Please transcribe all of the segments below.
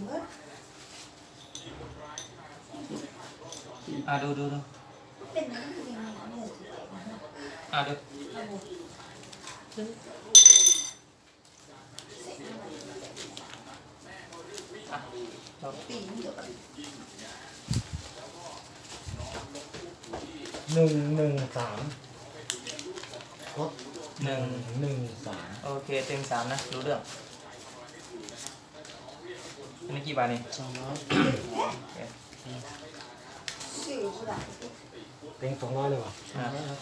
เมื่ออะดูดูดูเป็นอะไรที่ยังไงเนี่ยสิอะดูระบบเสร็จอะจบปีนเดียวกันหนึ่งหนึ่งสามลดหนึ่งหนึ่งสามโอเคเต็มสามนะรู้เรื่อง อันนี้กี่บาทนี่สองร้อยโอเคสื่อสุดาเต็งสองร้อยเลยวะสองร้อยครับ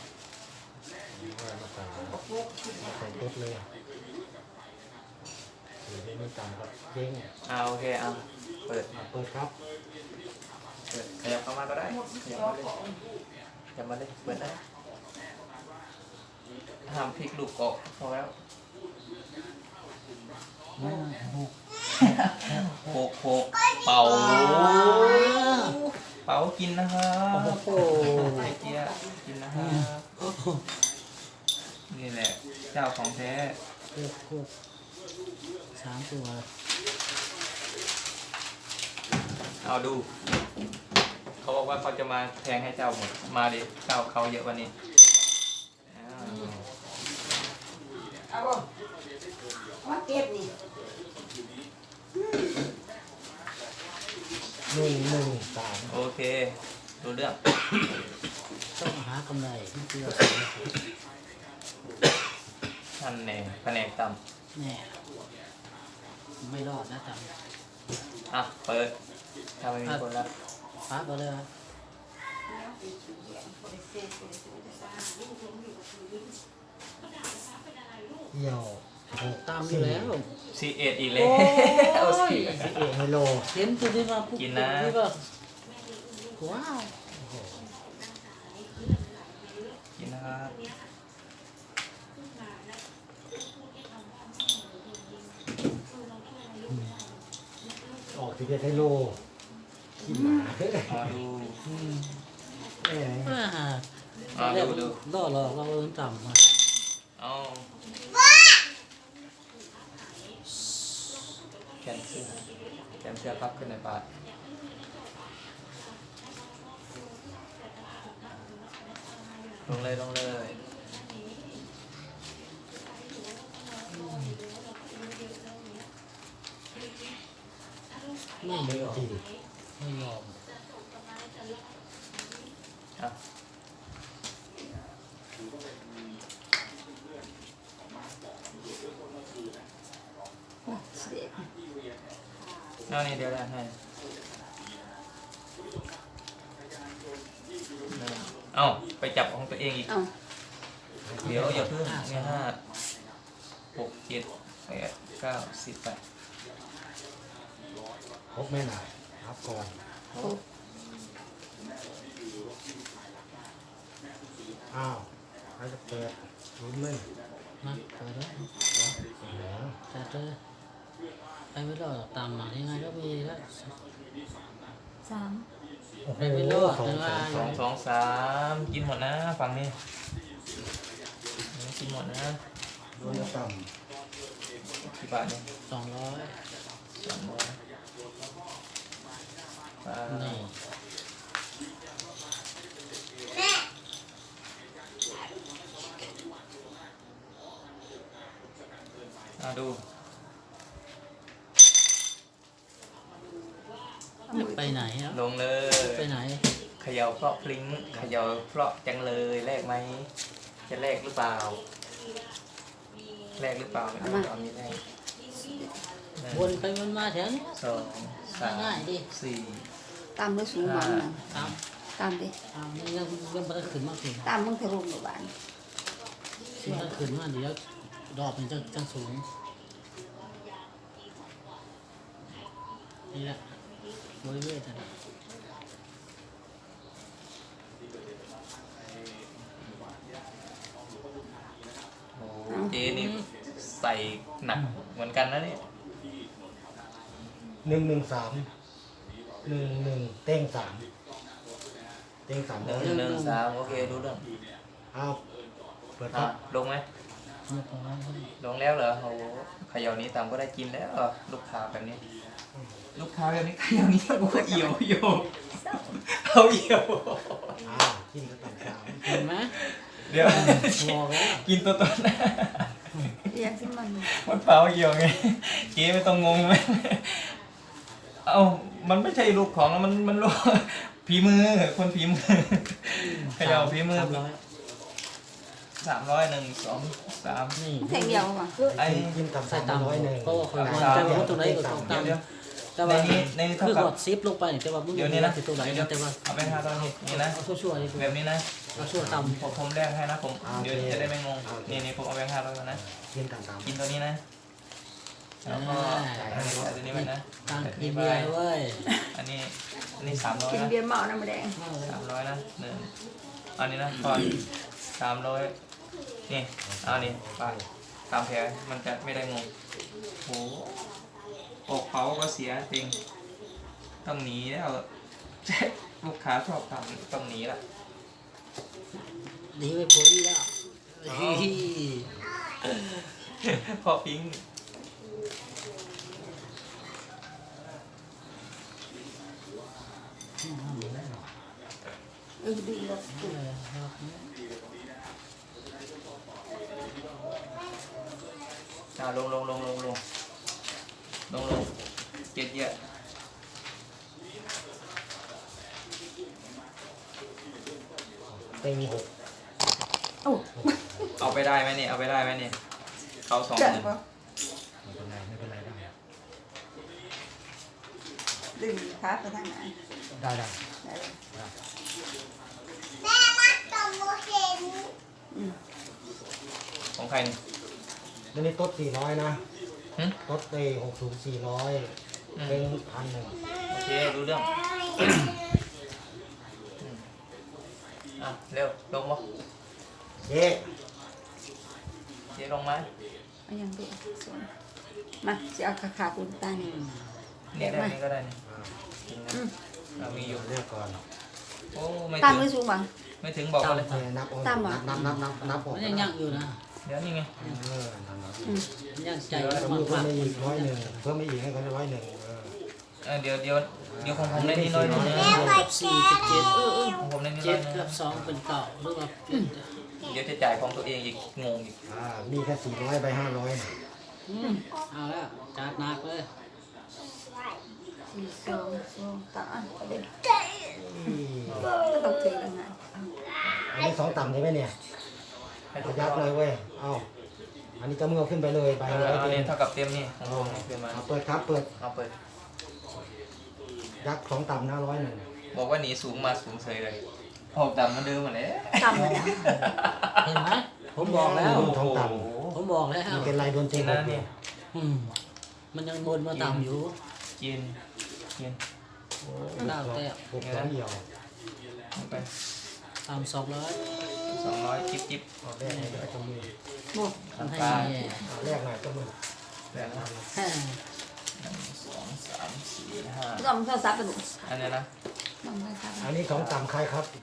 ว่ามาใส่บอกพวกที่ใส่ลดเลยหรือไม่ต่ำครับเด้งอ่าโอเคอะเปิดอะเปิดครับเปิดขยับเข้ามาก็ได้หมดขยับจอมาเลยของขยับมาเลยเปิดได้ห้ามพลิกลูกออกพอแล้วไม่หก โขกโขกเป่า เป่ากินนะครับโอ้โหไอเจียกินนะครับนี่แหละ เจ้าของแท้เลือกพวกสามตัวเอาดู เขาบอกว่าเขาจะมาแทงให้เจ้าหมด มาดิเจ้าเขาเยอะวันนี้เอาบ่มาเก็บนี่ หนึ่งหนึ่งสามโอเคดูเรื่อง ต้องหากำไรที่เดียวท่านแหน่แผนกต่แน่ไม่รอดนะจำำอะ เปิด ถ้าไม่มีคนรับฟ้าไปเลยครับเอี่ยวหก ตามอยู่แล้วซีเอ็ดอีกเลยโอ้เอาสิยสิบเอ็ดไฮโลเห็นตัวที่ว่าปุ๊บกินนะที่ว่าว้าวกินนะครับออกสิบเอ็ดไฮโลขี้หมาเอ้ยเอาดูอืมเอ้ยอ่าเอาดูดูล่อเราเราเอินต่ำมาเอา แขนเสื้อแขนเสื้อพับขึ้นในปากลงเลยลงเลยไม่ยอมไม่ยอมอะเสร็จ เอานี่เดี๋ยวได้ให้เอาไปจับของตัวเองอีก เอาเดี๋ยวอย่าเพิ่งเนี่ยห้าหกเจ็ดแปดเก้าสิบแปดครบแม่น่ะครับก่อนอ้าวใครจะเปิดลุ้นเลยนะเปิดแล้วเหลืองแต่เธอ ไปไม่รอดหรอกตามมายังไงก็มีแล้ว สามโอ้โหไปไม่รอดสองแต่ว่าสองสองสองสามกินหมดนะฝั่งนี้กินหมดนะโดนจะต่กี่บาทเนี่ยสองร้อยสองร้อยอ่านี่อ่าดู ไปไหนอะลงเลย ไปไหน เขย่าเพราะพลิ้งเขย่าเพราะจังเลยแลกไหม จะแลกหรือเปล่า แลกหรือเปล่าไม่รู้ตอนนี้แลกหนึ่งวนไปวนมาแถวเนี้ยสองสามง่ายๆดิสี่ตามด้วยสูงมันนะตามตามดิตามนี่ยังยังไม่ได้ขึ้นมาขึ้นตามมึงทะลุหมู่บ้านขึ้นมาขึ้นมาเดี๋ยวดอกมันจะจะสูงนี่แหละ บริเวณนั้นโอ้โหเจนี่ใส่หนักเหมือนกันนะเนี่ยำหนึ่งหนึ่งสามหนึ่งหนึ่งเต้งสามเต้งสามหร้นึ่องยหนึ่งสามโอเครู้เรื่องเอาเปิดคอะรับลงไหมเรียบร้อยลงแล้วเหรอโอ้โหเขย่านี้ตามก็ได้กินแล้วเหรอลูกค้าแบบนี้ ลูกาอย่างนี้อย่างนี้กูก็เอี่ยวเอี่ยวเอาเอี่ยวอ้าวกินก็ต่ำสามเห็นไหมเดี๋ยวบอกแล้ว กินตัวต้นเรียกสิมันมันเปล่าเอี่ยวไงเก๋ไม่ต้องงงไหมเอ้ามันไม่ใช่ลูกของแล้วมันมันลูกฝีมือคนฝีมือเขย่าฝีมือสามร้อยสามร้อยหนึ่งสองสาม นี่แทงเดียวว่ะ ไอ้ กินต่ำใส่สามตามร้อยหนึ่งเพราะว่าคนว่าจะรู้ตัวไหนก็ต้องเดี๋ตายมวเดี๋ยว แต่ในว่านี้ในนี้คืเท่าอกับ กดซิปลงไปแต่ว่ามึงเดี๋ยวนี้นะ ติดตัวไหนแต่ว่าเอาไปห้าตอนนี้นี่นะ เอาชั่วๆดีกแบว่าบนี้นะ เอาชั่วต่ำ ผมผมแรกให้นะผมเดี๋ยวจะได้ไม่งงนี่นี่ผมเอาแบงค์ห้าร้อยก่อนนะกินต่ำสามกินตัวนี้นะ แล้วก็จ่ายห้าร้อยใส่ตัวนี้ไปนะต่างใส่ตัวกินี้นไปเบียร์เว้ยอันนี้อันนี้สามร้อยกินนะเบียร์เมาน้ำแดงสามร้อยนะหนึ่งอันนี้นะก่อนสามร้อยนี่เอานี่ไปตามแผลมันจะไม่ได้งงโห อกเขาก็เสียจริงต้องหนีแล้วลูกค้าชอบทำต้องหนีละหนีไม่พ้นแล้วอ๋อเฮ้ยพอพิงเออดีแล้วอ่าลงลงลงลงลง ลงลงเจ็ดเยอะเต็งหกโอ้เอาไปได้ไหมเนี่ยเอาไปได้ไหมเนี่ยเขาสองหเจ๋งมื่นป่ะไม่เป็นไรไม่เป็นไรได้ดึงขาไปทางไหนได้ได้ได้เลยอืมของใครนี่แล้วนี่โต๊ดสี่ร้อยนะ หึโต๊ดเตหกสูงสี่ร้อยอืมเป็นพันหนึ่งโอเครู้เรื่องอืมอะเร็วลงมาเจ๊เจ๊ลงมาเอายังดีสวยมาจะเอาขาขาคุณตานี่เนี่ยได้นี่ก็ได้นี่อ่าถึงนะอืม เรามีอยู่เลือกก่อนโอ้ไม่ตามถึงมือสูงบัง ไม่ถึงบอกมาเลยเออนับเอาตามเหรอ นับนับนับนับออกมันยังยั่งอยู่นะ เดี๋ยวนี่ไงเออนับนับอืมมันยังใจเดี๋ยวมาเพิ่กมมากไปอีกร้อยหนึ่งเพิ่มไปอีกให้เขาร้อยหนึ่งเออเออเดี๋ยวเดี๋ยวเดี๋ยวของผมได้นิดหน้อยนึงนะกับสี่กับเจ็ดเออเออของผมได้นิดหน้เจ็อยดนึงกับนะสองเป็นเก่าหรือว่าเป็นเดี๋ยวจะจ่ายของตัวเองอีกงงอีกอ่ามีแค่สี่ร้อยไปห้าร้อยอืมเอาแล้วจัดหนักเลยสี่สองสองตาไปเลยต้องถือยังไงอันนี้สองต่ำใช่ไหมเนี่ย ให้เอาถูกยัดเลยเว้ย เอาอันนี้ก็มือเอาขึ้นไปเลยไปเอร้ออยเอาเต็เนี่มยเท่ากับเต็มนี่ของผมนี่เป็นมาเอาเปิดครับ เปิด เอาเปิด ยักษ์สองต่ำนะร้อยหนึ่งบอกว่าหนีสูงมาสูงเฉยเลยออกต่ำมาเดิมมาเลยตามเลยนะเห็นไหมผมบอกแล้วโดนท้องต่โอ้โหผมบอกแล้วำมันเป็นลายโดนเจกินงนะเนี่ยอืมมันยังบนมาต่ำอยู่กินกินเก้าแต้มหกสองเหี่ยวเอาไปต่ำสองร้อย สองร้อยจิ๊บจิ๊บเอาแรกหน่อยก็จะมือหมดทำให้ปลาแย่เอาแรกหน่อยก็มือแล้วนะแฮ่หนึ่งสองสามสี่ห้าต้องเข้าซับกระดูกอันนี้นะ ต้องเข้าซับอันนี้สองต่ำใครครับ